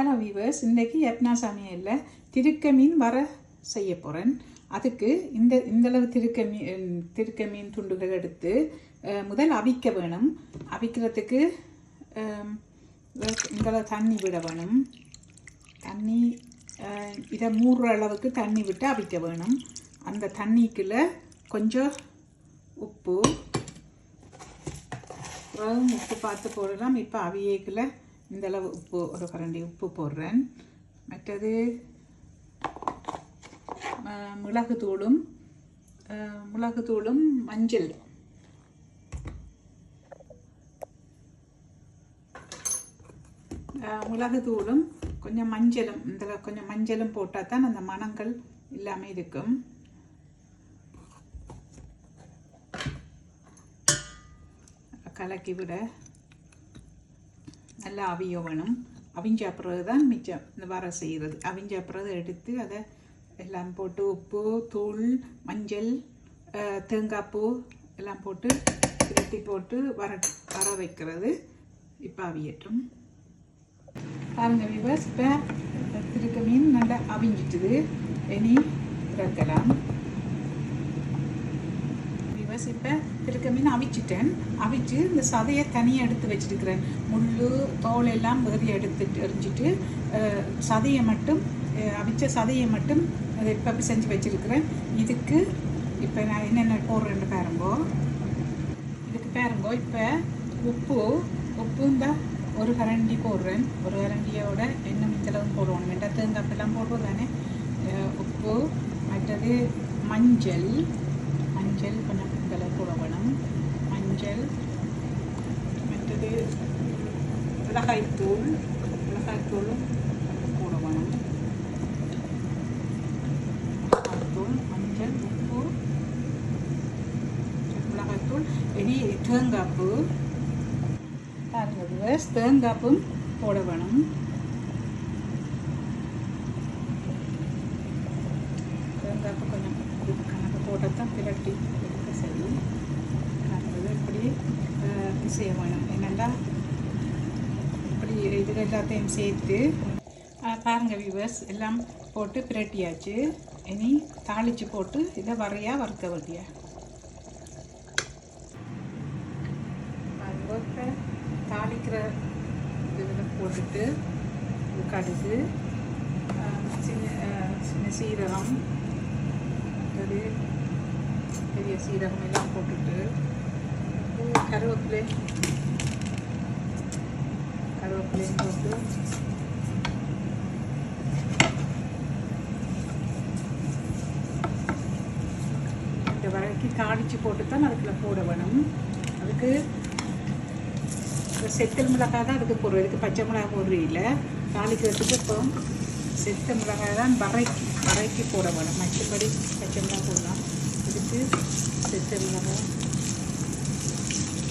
Hello viewers இன்றைக்கி எப்னா சமையலில் திருக்க மீன் வர செய்ய போகிறேன் அதுக்கு இந்த இந்தளவு திருக்க மீன் திருக்க மீன் துண்டுகள் எடுத்து முதல் அவிக்க வேணும். அவிக்கிறதுக்கு இந்தளவு தண்ணி விட வேணும். தண்ணி இதை மூடுற அளவுக்கு தண்ணி விட்டு அவிக்க வேணும். அந்த தண்ணிக்குள்ள கொஞ்சம் உப்பு உப்பு பார்த்து போடலாம். இப்போ அவியேக்கில் இந்த அளவு உப்பு ஒரு கரண்டி உப்பு போடுறேன் மற்றது மிளகு மிளகுத்தூளும் மிளகு மிளகுத்தூளும் மஞ்சள் மிளகு மிளகுத்தூளும் கொஞ்சம் மஞ்சளும் இந்த கொஞ்சம் மஞ்சளும் போட்டால் தான் அந்த மணங்கள் இல்லாமல் இருக்கும் கலக்கி விட நல்லா அவிய வேணும் அவிஞ்ச தான் மிச்சம். இந்த வர செய்கிறது அவிஞ்ச பிறகு எடுத்து அதை எல்லாம் போட்டு உப்பு தூள் மஞ்சள் தேங்காய் பூ எல்லாம் போட்டு திருட்டி போட்டு வர வர வைக்கிறது. இப்போ அவியட்டும். பாருங்க விவர்ஸ் இப்போ திருக்க மீன் நல்லா அவிஞ்சிட்டுது. இனி இறக்கலாம் விவஸ் இப்போ இருக்க மீன் அவிச்சிட்டேன். அவிச்சு இந்த சதையை தனியாக எடுத்து வச்சிருக்கிறேன். முள் தோல் எல்லாம் வேறி எடுத்துட்டு எரிஞ்சிட்டு சதையை மட்டும் அவிச்ச சதையை மட்டும் அதை இப்போ செஞ்சு வச்சுருக்கிறேன். இதுக்கு இப்போ நான் என்னென்ன போடுறேன்னு பாருங்கோ. இதுக்கு பாருங்கோ. இப்போ உப்பு உப்பு இந்த ஒரு கரண்டி போடுறேன். ஒரு கரண்டியோட எண்ணெய் இந்தளவு போடுவோம். வேண்டாம் தேங்காப்பெல்லாம் போடுவோம் தானே உப்பு மற்றது மஞ்சள். மஞ்சள் கொஞ்சம் இந்தளவு மஞ்சள் மற்றது மிளகாய்த்தூள் மிளகாய்த்தூளும் போட மிளகாய்த்தூள் மஞ்சள் உப்பு மிளகாய்த்தூள் இடி தேங்காய்ப்பு பாருங்க தேங்காய்ப்பும் போட வேணும் தேங்காய்ப்பு கொஞ்சம் தான் பிரட்டி எடுக்க சரி. அது இப்படி செய்ய வேணும். என்னென்னா இப்படி இது எல்லாத்தையும் சேர்த்து பாருங்க வியூவர்ஸ் எல்லாம் போட்டு பிரட்டியாச்சு இனி தாளிச்சு போட்டு இதை வரையா வறுக்க வேண்டிய? தாளிக்கிற இதில் போட்டுட்டு கடுகு சின்ன சின்ன சீரகம் அது பெரிய சீரகம் எல்லாம் போட்டுட்டு அப்புறம் கருவேப்பிலை கருவேப்பிலையும் போட்டு இந்த வரைக்கும் தாளித்து போட்டு தான் அதுக்குள்ள போட வேணும். அதுக்கு செத்தல் மிளகாய் தான் அதுக்கு போடுறோம் இதுக்கு பச்சை மிளகாய் போடுறீங்கள தாளிக்கிறதுக்கு இப்போ செத்த மிளகாய் தான் வரைக்கு வரைக்கு போட வேணும். மற்றபடி பச்சை மிளகாய் போடலாம். இதுக்கு செத்த மிளகாய்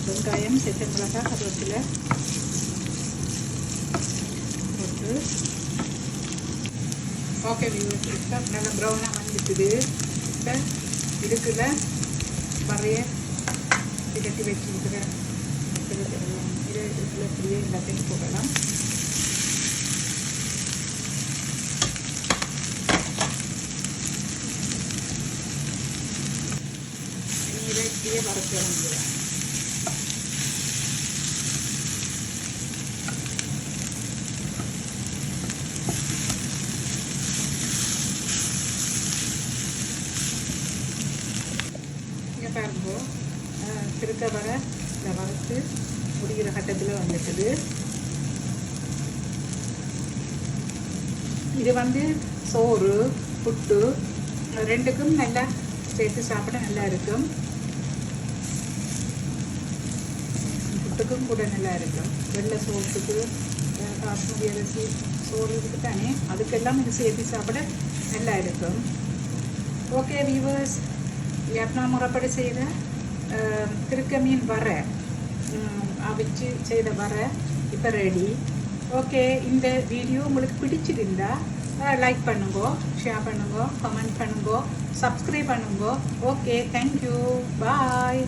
வெங்காயம் செத்த மிளகாய் கருவேப்பிலை போட்டு ஓகே வியூஸ் இப்போ நல்லா ப்ரௌனாக வந்துட்டுது இப்போ இதுக்குள்ள வரைய திரட்டி வச்சுருக்கிறேன் இது இதில் இப்படியே எல்லாத்தையும் போடலாம். அப்படியே இதை இப்படியே இங்கே பாருங்கோ திருக்க வர இந்த வறுத்து முடிகிற கட்டத்தில் வந்துட்டுது. இது வந்து சோறு புட்டு ரெண்டுக்கும் நல்லா சேர்த்து சாப்பிட நல்லா இருக்கும். சோத்துக்கும் கூட நல்லா இருக்கும். வெள்ளை சோத்துக்கு காஷ்மீரி அரிசி சோறு இதுக்கு தானே. அதுக்கெல்லாம் இது சேர்த்து சாப்பிட நல்லா இருக்கும். ஓகே வியூவர்ஸ் யப்னா முறைப்படி செய்த அஹ், திருக்க மீன் வர அவிச்சு செய்த வர இப்போ ரெடி ஓகே இந்த வீடியோ உங்களுக்கு பிடிச்சிருந்தா லைக் பண்ணுங்கோ ஷேர் பண்ணுங்கோ கமெண்ட் பண்ணுங்கோ சப்ஸ்கிரைப் பண்ணுங்கோ. Okay thank you bye